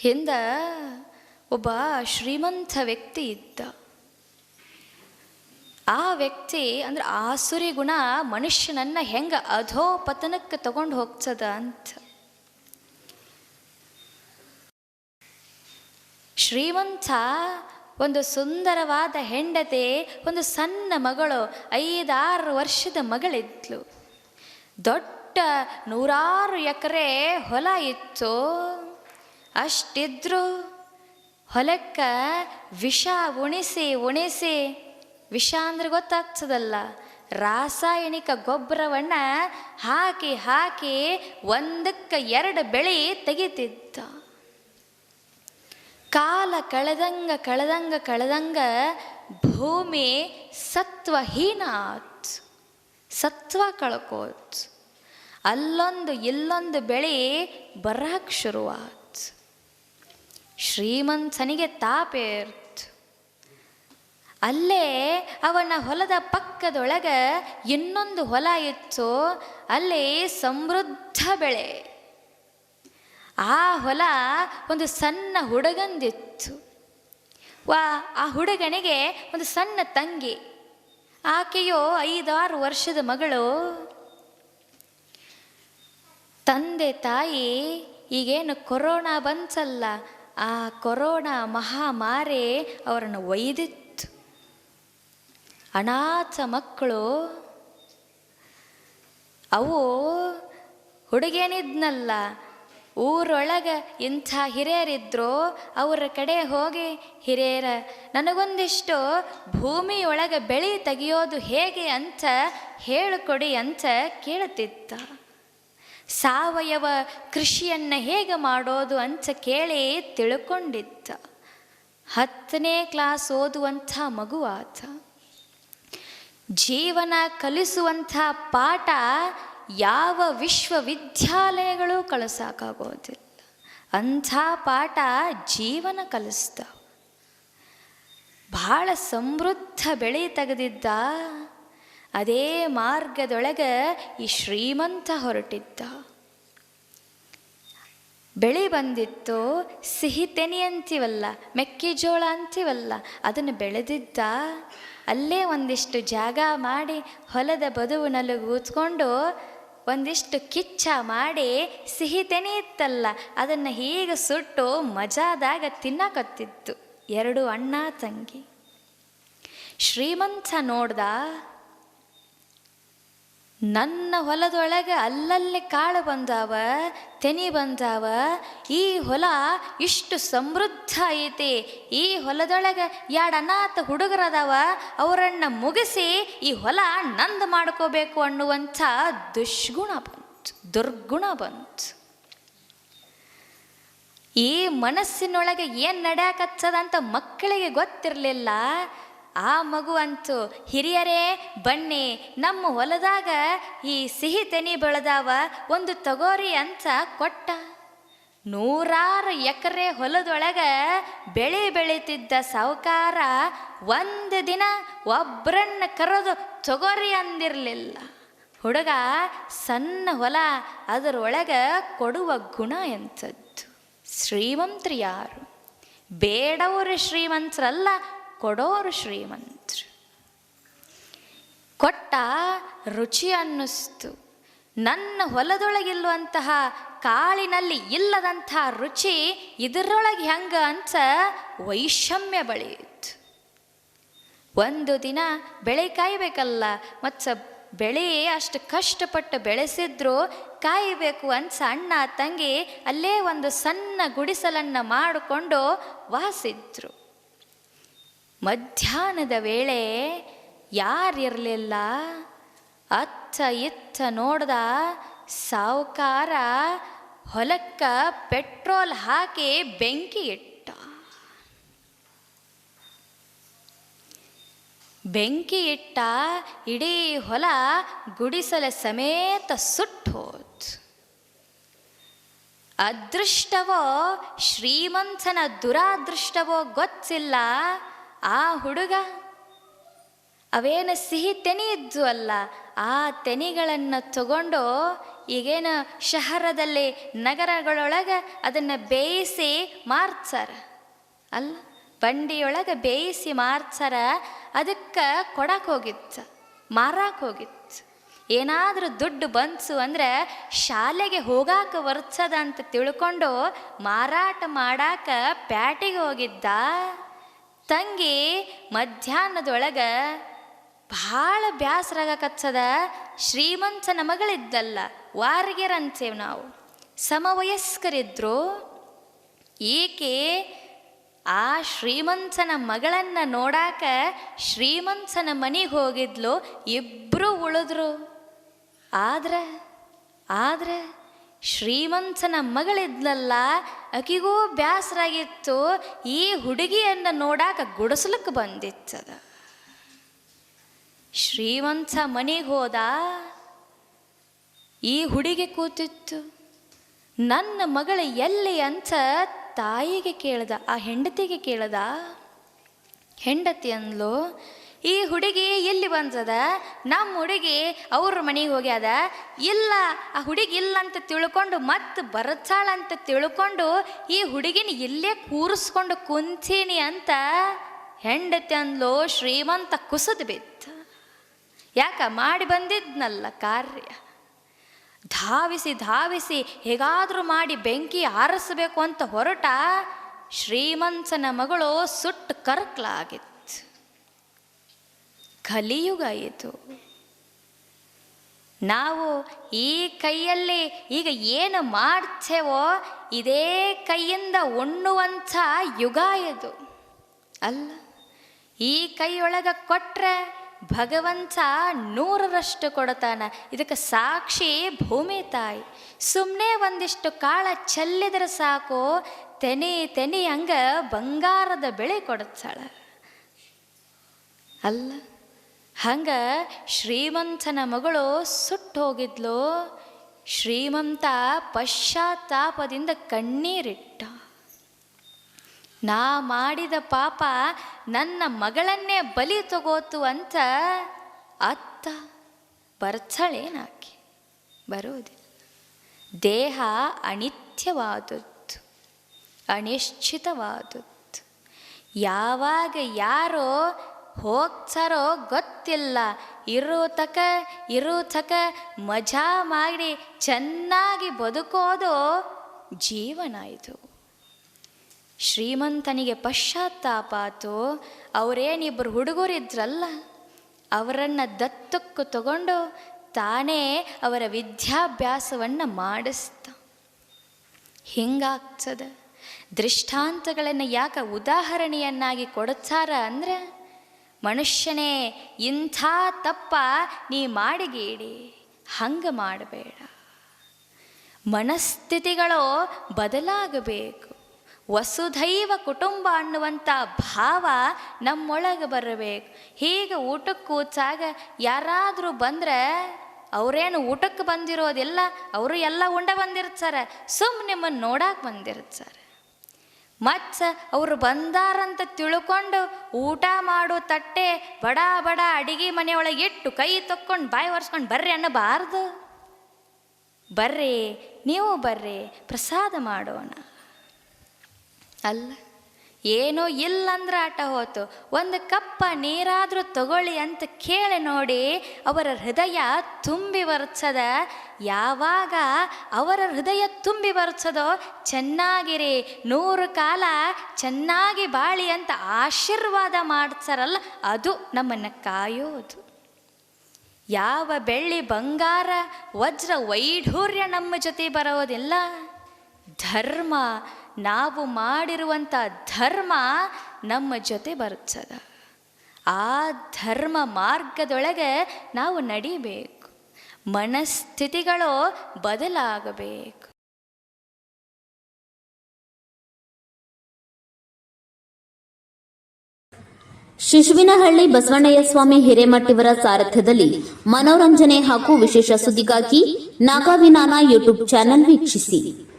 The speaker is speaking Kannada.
ಹಿಂದ ಒಬ್ಬ ಶ್ರೀಮಂತ ವ್ಯಕ್ತಿ ಇದ್ದ. ಆ ವ್ಯಕ್ತಿ ಅಂದ್ರೆ ಆಸುರಿ ಗುಣ ಮನುಷ್ಯನನ್ನ ಹೆಂಗ ಅಧೋ ಪತನಕ್ಕೆ ತಗೊಂಡು ಹೋಗ್ತದ ಅಂತ. ಶ್ರೀಮಂತ ಒಂದು ಸುಂದರವಾದ ಹೆಂಡತಿ, ಒಂದು ಸಣ್ಣ ಮಗಳು, ಐದಾರು ವರ್ಷದ ಮಗಳಿದ್ಲು. ದೊಡ್ಡ ನೂರಾರು ಎಕರೆ ಹೊಲ ಇತ್ತು. ಅಷ್ಟಿದ್ರು ಹೊಲಕ್ಕೆ ವಿಷ ಉಣಿಸಿ ಉಣಿಸಿ, ವಿಷ ಅಂದ್ರೆ ಗೊತ್ತಾಗ್ತದಲ್ಲ. ರಾಸಾಯನಿಕ ಗೊಬ್ಬರವನ್ನ ಹಾಕಿ ಹಾಕಿ ಒಂದಕ್ಕೆ ಎರಡು ಬೆಳೆ ತೆಗಿತಿದ್ದ. ಕಾಲ ಕಳೆದಂಗ ಕಳೆದಂಗ ಕಳೆದಂಗ ಭೂಮಿ ಸತ್ವಹೀನ ಆತ್ ಸತ್ವ ಕಳ್ಕೋತ್. ಅಲ್ಲೊಂದು, ಇಲ್ಲೊಂದು ಬೆಳೆ ಬರಕ್ಕೆ ಶುರುವಾತ್. ಶ್ರೀಮಂತನಿಗೆ ತಾಪೇರ್ತ್. ಅಲ್ಲೇ ಅವನ ಹೊಲದ ಪಕ್ಕದೊಳಗ ಇನ್ನೊಂದು ಹೊಲ ಇತ್ತು, ಅಲ್ಲಿ ಸಮೃದ್ಧ ಬೆಳೆ. ಆ ಹೊಲ ಒಂದು ಸಣ್ಣ ಹುಡುಗಂದಿತ್ತು. ವಾ, ಆ ಹುಡುಗನಿಗೆ ಒಂದು ಸಣ್ಣ ತಂಗಿ. ಆಕೆಯೋ ಐದಾರು ವರ್ಷದ ಮಗಳು. ತಂದೆ ತಾಯಿ, ಈಗೇನು ಕೊರೋನಾ ಬಂತಲ್ಲ ಆ ಕೊರೋನಾ ಮಹಾಮಾರಿ ಅವರನ್ನು ಒಯ್ದಿತ್ತು. ಅನಾಥ ಮಕ್ಕಳು, ಅವು ಹುಡುಗೇನಿದ್ನಲ್ಲ ಊರೊಳಗೆ ಇಂಥ ಹಿರಿಯರಿದ್ದರು ಅವರ ಕಡೆ ಹೋಗಿ, ಹಿರಿಯರ, ನನಗೊಂದಿಷ್ಟು ಭೂಮಿಯೊಳಗೆ ಬೆಳೆ ತೆಗೆಯೋದು ಹೇಗೆ ಅಂತ ಹೇಳಿಕೊಡಿ ಅಂತ ಕೇಳುತ್ತಿದ್ದ ಸಾವಯವ ಕೃಷಿಯನ್ನು ಹೇಗೆ ಮಾಡೋದು ಅಂತ ಕೇಳಿ ತಿಳ್ಕೊಂಡಿದ್ದ. ಹತ್ತನೇ ಕ್ಲಾಸ್ ಓದುವಂಥ ಮಗು ಆತ ಜೀವನ ಕಲಿಸುವಂಥ ಪಾಠ ಯಾವ ವಿಶ್ವವಿದ್ಯಾಲಯಗಳು ಕಲಿಸೋಕ್ಕಾಗೋದಿಲ್ಲ ಅಂಥ ಪಾಠ ಜೀವನ ಕಲಿಸ್ತಾವ. ಭಾಳ ಸಮೃದ್ಧ ಬೆಳೆ ತೆಗೆದಿದ್ದ ಅದೇ ಮಾರ್ಗದೊಳಗೆ ಈ ಶ್ರೀಮಂತ ಹೊರಟಿದ್ದ. ಬೆಳೆ ಬಂದಿತ್ತು, ಸಿಹಿ ತೆನಿ ಅಂತೀವಲ್ಲ, ಮೆಕ್ಕೆಜೋಳ ಅಂತೀವಲ್ಲ, ಅದನ್ನು ಬೆಳೆದಿದ್ದ. ಅಲ್ಲೇ ಒಂದಿಷ್ಟು ಜಾಗ ಮಾಡಿ ಹೊಲದ ಬದುವಿನಲ್ಲಿ ಕೂತ್ಕೊಂಡು ಒಂದಿಷ್ಟು ಕಿಚ್ಚ ಮಾಡಿ ಸಿಹಿ ತೆನೆ ಇತ್ತಲ್ಲ, ಅದನ್ನು ಹೀಗೆ ಸುಟ್ಟು ಮಜಾದಾಗ ತಿನ್ನಕತ್ತಿತ್ತು ಎರಡು ಅಣ್ಣ ತಂಗಿ. ಶ್ರೀಮಂತ ನೋಡ್ದ ನನ್ನ ಹೊಲದೊಳಗೆ ಅಲ್ಲಲ್ಲಿ ಕಾಳು ಬಂದಾವ, ತೆನಿ ಬಂದಾವ, ಈ ಹೊಲ ಇಷ್ಟು ಸಮೃದ್ಧ ಐತಿ. ಈ ಹೊಲದೊಳಗೆ ಎರಡು ಅನಾಥ ಹುಡುಗರದಾವ, ಅವರನ್ನು ಮುಗಿಸಿ ಈ ಹೊಲ ನಂದು ಮಾಡ್ಕೋಬೇಕು ಅನ್ನುವಂಥ ದುಷ್ಗುಣ ಬಂತು, ದುರ್ಗುಣ ಬಂತು. ಈ ಮನಸ್ಸಿನೊಳಗೆ ಏನು ನಡೆಯಕತ್ತದಂತ ಮಕ್ಕಳಿಗೆ ಗೊತ್ತಿರಲಿಲ್ಲ. ಆ ಮಗು ಅಂತೂ ಹಿರಿಯರೇ, ಬನ್ನಿ, ನಮ್ಮ ಹೊಲದಾಗ ಈ ಸಿಹಿ ತೆನಿ ಬೆಳೆದಾವ, ಒಂದು ತಗೋರಿ ಅಂತ ಕೊಟ್ಟ. ನೂರಾರು ಎಕರೆ ಹೊಲದೊಳಗೆ ಬೆಳೆ ಬೆಳೀತಿದ್ದ ಸಾವುಕಾರ ಒಂದು ದಿನ ಒಬ್ಬರನ್ನ ಕರೆದು ತಗೋರಿ ಅಂದಿರಲಿಲ್ಲ. ಹುಡುಗ ಸಣ್ಣ ಹೊಲ, ಅದರೊಳಗೆ ಕೊಡುವ ಗುಣ ಎಂಥದ್ದು ಶ್ರೀಮಂತರು ಯಾರು? ಬೇಡವರು ಶ್ರೀಮಂತರಲ್ಲ ಕೊಡೋರು ಶ್ರೀಮಂತರು. ಕೊಟ್ಟ ರುಚಿ ಅನ್ನಿಸ್ತು. ನನ್ನ ಹೊಲದೊಳಗಿಲ್ಲುವಂತಹ ಕಾಳಿನಲ್ಲಿ ಇಲ್ಲದಂಥ ರುಚಿ ಇದರೊಳಗೆ ಹೆಂಗ ಅಂತ ವೈಷಮ್ಯ ಬೆಳೆಯಿತು. ಒಂದು ದಿನ ಬೆಳೆ ಕಾಯಬೇಕಲ್ಲ ಮತ್ತು ಬೆಳೆ ಅಷ್ಟು ಕಷ್ಟಪಟ್ಟು ಬೆಳೆಸಿದ್ರು ಕಾಯಬೇಕು ಅಂತ ಅಣ್ಣ ತಂಗಿ ಅಲ್ಲೇ ಒಂದು ಸಣ್ಣ ಗುಡಿಸಲನ್ನು ಮಾಡಿಕೊಂಡು ವಾಸಿದ್ರು. ಮಧ್ಯಾಹ್ನದ ವೇಳೆ ಯಾರಿರಲಿಲ್ಲ? ಅತ್ತ ಇತ್ತ ನೋಡ್ದ ಸಾವುಕಾರ ಹೊಲಕ್ಕ ಪೆಟ್ರೋಲ್ ಹಾಕಿ ಬೆಂಕಿ ಇಟ್ಟ. ಬೆಂಕಿ ಇಟ್ಟ ಇಡೀ ಹೊಲ ಗುಡಿಸಲ ಸಮೇತ ಸುಟ್ಟು ಅದೃಷ್ಟವೋ ಶ್ರೀಮಂತನ ದುರಾದೃಷ್ಟವೋ ಗೊತ್ತಿಲ್ಲ. ಆ ಹುಡುಗ ಅವೇನು ಸಿಹಿ ತೆನಿ ಇದ್ದು ಅಲ್ಲ, ಆ ತೆನಿಗಳನ್ನು ತಗೊಂಡು ಈಗೇನು ಶಹರದಲ್ಲಿ ನಗರಗಳೊಳಗೆ ಅದನ್ನು ಬೇಯಿಸಿ ಮಾರ್ತಾರ ಅಲ್ಲ, ಬಂಡಿಯೊಳಗೆ ಬೇಯಿಸಿ ಮಾರ್ತಾರ ಅದಕ್ಕೆ ಕೊಡಕ್ಕೆ ಹೋಗಿತ್ತು ಮಾರಕ್ಕೆ ಹೋಗಿತ್ತು. ಏನಾದರೂ ದುಡ್ಡು ಬಂತು ಅಂದರೆ ಶಾಲೆಗೆ ಹೋಗಾಕ ವರ್ಸದ ಅಂತ ತಿಳ್ಕೊಂಡು ಮಾರಾಟ ಮಾಡಾಕ ಪ್ಯಾಟಿಗೆ ಹೋಗಿದ್ದ. ತಂಗಿ ಮಧ್ಯಾಹ್ನದೊಳಗ ಭಾಳ ಬ್ಯಾಸರಾಗಕತ್ತದ ಶ್ರೀಮಂತನ ಮಗಳಿದ್ದಲ್ಲ ವಾರ್ಗೆರಂತೇವೆ ನಾವು. ಸಮವಯಸ್ಕರಿದ್ರು ಏಕೆ ಆ ಶ್ರೀಮಂತನ ಮಗಳನ್ನ ನೋಡಾಕ ಶ್ರೀಮಂತನ ಮನೆಗೆ ಹೋಗಿದ್ಲು ಇಬ್ಬರು ಉಳಿದ್ರು. ಆದ್ರೆ ಆದ್ರೆ ಶ್ರೀಮಂತನ ಮಗಳಿದ್ಲಲ್ಲ ಆಕಿಗೂ ಬ್ಯಾಸರಾಗಿತ್ತು, ಈ ಹುಡುಗಿಯನ್ನ ನೋಡಾಕ ಗುಡಿಸ್ಲಕ್ಕೆ ಬಂದಿತ್ತದ. ಶ್ರೀಮಂತ ಮನೆಗೆ ಹೋದ, ಈ ಹುಡುಗಿ ಕೂತಿತ್ತು. ನನ್ನ ಮಗಳು ಎಲ್ಲಿ ಅಂತ ತಾಯಿಗೆ ಕೇಳ್ದ, ಆ ಹೆಂಡತಿಗೆ ಕೇಳ್ದ. ಹೆಂಡತಿ ಅಂದ್ಲು ಈ ಹುಡುಗಿ ಎಲ್ಲಿ ಬಂದದ? ನಮ್ಮ ಹುಡುಗಿ ಅವ್ರ ಮನೆಗೆ ಹೋಗ್ಯದ. ಇಲ್ಲ, ಆ ಹುಡುಗಿ ಇಲ್ಲ ಅಂತ ತಿಳ್ಕೊಂಡು ಮತ್ತೆ ಬರಚಾಳ ಅಂತ ತಿಳ್ಕೊಂಡು ಈ ಹುಡುಗಿನ ಇಲ್ಲೇ ಕೂರಿಸ್ಕೊಂಡು ಕುಂತೀನಿ ಅಂತ ಹೆಂಡತಿ ಅಂದ್ಲು ಶ್ರೀಮಂತ ಕುಸಿದು ಬಿತ್ತು ಯಾಕ ಮಾಡಿ ಬಂದಿದ್ನಲ್ಲ ಕಾರ್ಯ? ಧಾವಿಸಿ ಧಾವಿಸಿ ಹೇಗಾದರೂ ಮಾಡಿ ಬೆಂಕಿ ಆರಿಸಬೇಕು ಅಂತ ಹೊರಟ ಶ್ರೀಮಂತನ ಮಗಳು ಸುಟ್ಟು ಕರ್ಕಲಾಗಿತ್ತು. ಕಲಿಯುಗ ಇದು. ನಾವು ಈ ಕೈಯಲ್ಲಿ ಈಗ ಏನು ಮಾಡ್ತೇವೋ ಇದೇ ಕೈಯಿಂದ ಉಣ್ಣುವಂಥ ಯುಗ ಇದು. ಅಲ್ಲ, ಈ ಕೈಯೊಳಗೆ ಕೊಟ್ಟರೆ ಭಗವಂತ ನೂರರಷ್ಟು ಕೊಡತಾನ ಇದಕ್ಕೆ ಸಾಕ್ಷಿ ಭೂಮಿ ತಾಯಿ. ಸುಮ್ಮನೆ ಒಂದಿಷ್ಟು ಕಾಳ ಚೆಲ್ಲಿದ್ರೆ ಸಾಕು, ತೆನಿ ತೆನಿ ಹಂಗೆ ಬಂಗಾರದ ಬೆಳೆ ಕೊಡ್ತಾಳ ಅಲ್ಲ ಹಂಗ ಶ್ರೀಮಂತನ ಮಗಳು ಸುಟ್ಟು ಹೋಗಿದ್ಲು. ಶ್ರೀಮಂತ ಪಶ್ಚಾತ್ತಾಪದಿಂದ ಕಣ್ಣೀರಿಟ್ಟ. ನಾ ಮಾಡಿದ ಪಾಪ ನನ್ನ ಮಗಳನ್ನೇ ಬಲಿ ತಗೋತು ಅಂತ ಅತ್ತ ಬರ್ತಾಳೇನಾಕಿ ಬರೋದಿಲ್ಲ ದೇಹ ಅನಿತ್ಯವಾದದ್ದು, ಅನಿಶ್ಚಿತವಾದದ್ದು. ಯಾವಾಗ ಯಾರೋ ಹೋಗ್ತಾರೋ ಗೊತ್ತಿಲ್ಲ. ಇರೋ ತಕ ಇರೋ ತಕ, ಮಜಾ ಮಾಡಿ ಚೆನ್ನಾಗಿ ಬದುಕೋದು ಜೀವನ ಇದು. ಶ್ರೀಮಂತನಿಗೆ ಪಶ್ಚಾತ್ತಾಪ ಆತು. ಅವರೇನಿಬ್ಬರು ಹುಡುಗರಿದ್ರಲ್ಲ, ಅವರನ್ನು ದತ್ತಕ್ಕೆ ತಗೊಂಡು ತಾನೇ ಅವರ ವಿದ್ಯಾಭ್ಯಾಸವನ್ನು ಮಾಡಿಸ್ತ. ಹಿಂಗಾಗ್ತದೆ. ದೃಷ್ಟಾಂತಗಳನ್ನು ಯಾಕೆ ಉದಾಹರಣೆಯನ್ನಾಗಿ ಕೊಡುತ್ತಾರ ಅಂದರೆ ಮನುಷ್ಯನೇ, ಇಂಥ ತಪ್ಪ ನೀ ಮಾಡಿಗೇಡಿ, ಹಂಗೆ ಮಾಡಬೇಡ. ಮನಸ್ಥಿತಿಗಳು ಬದಲಾಗಬೇಕು. ವಸುಧೈವ ಕುಟುಂಬ ಅನ್ನುವಂಥ ಭಾವ ನಮ್ಮೊಳಗೆ ಬರಬೇಕು. ಹೀಗೆ ಊಟಕ್ಕೆ ಕೂತಾಗ ಯಾರಾದರೂ ಬಂದರೆ ಅವರೇನು ಊಟಕ್ಕೆ ಬಂದಿರೋದಿಲ್ಲ, ಅವರು ಎಲ್ಲ ಉಂಡ ಬಂದಿರ್ತಾರೆ ಸುಮ್ಮನೆ ನಿಮ್ಮನ್ನು ನೋಡಕ್ಕೆ ಬಂದಿರ್ತಾರೆ. ಮತ್ತು ಅವರು ಬಂದಾರಂತ ತಿಳ್ಕೊಂಡು ಊಟ ಮಾಡು ತಟ್ಟೆ ಬಡ ಬಡ ಅಡಿಗೆ ಮನೆಯೊಳಗೆ ಇಟ್ಟು ಕೈ ತಕ್ಕೊಂಡು ಬಾಯಿ ಒರೆಸ್ಕೊಂಡು ಬರ್ರಿ ಅನ್ನಬಾರ್ದು. ಬರ್ರಿ, ನೀವು ಬರ್ರಿ, ಪ್ರಸಾದ ಮಾಡೋಣ. ಅಲ್ಲ. ಏನೋ ಇಲ್ಲಂದ್ರೆ ಆಟ ಹೋತು. ಒಂದು ಕಪ್ಪ ನೀರಾದರೂ ತಗೊಳ್ಳಿ ಅಂತ ಕೇಳಿ ನೋಡಿ ಅವರ ಹೃದಯ ತುಂಬಿ ಬರ್ತದ ಯಾವಾಗ ಅವರ ಹೃದಯ ತುಂಬಿ ಬರ್ತದೋ ಚೆನ್ನಾಗಿರಿ, ನೂರು ಕಾಲ ಚೆನ್ನಾಗಿ ಬಾಳಿ ಅಂತ ಆಶೀರ್ವಾದ ಮಾಡ್ತಾರಲ್ಲ, ಅದು ನಮ್ಮನ್ನು ಕಾಯೋದು. ಯಾವ ಬೆಳ್ಳಿ ಬಂಗಾರ, ವಜ್ರ ವೈಢೂರ್ಯ ನಮ್ಮ ಜೊತೆ ಬರೋದಿಲ್ಲ. ಧರ್ಮ ನಾವು ಮಾಡಿರುವಂಥ ಧರ್ಮ ನಮ್ಮ ಜೊತೆ ಬರುತ್ತದ. ಆ ಧರ್ಮ ಮಾರ್ಗದೊಳಗೆ ನಾವು ನಡಿಬೇಕು. ಮನಸ್ಥಿತಿಗಳು ಬದಲಾಗಬೇಕು. ಶಿಶುವಿನಹಳ್ಳಿ ಬಸವಣ್ಣಯ್ಯ ಸ್ವಾಮಿ ಹಿರೇಮಠಿವರ ಸಾರಥ್ಯದಲ್ಲಿ ಮನೋರಂಜನೆ ಹಾಗೂ ವಿಶೇಷ ಸುದ್ದಿಗಾಗಿ ನಾಗಾವಿನಾನ ಯೂಟ್ಯೂಬ್ ಚಾನೆಲ್ ವೀಕ್ಷಿಸಿ.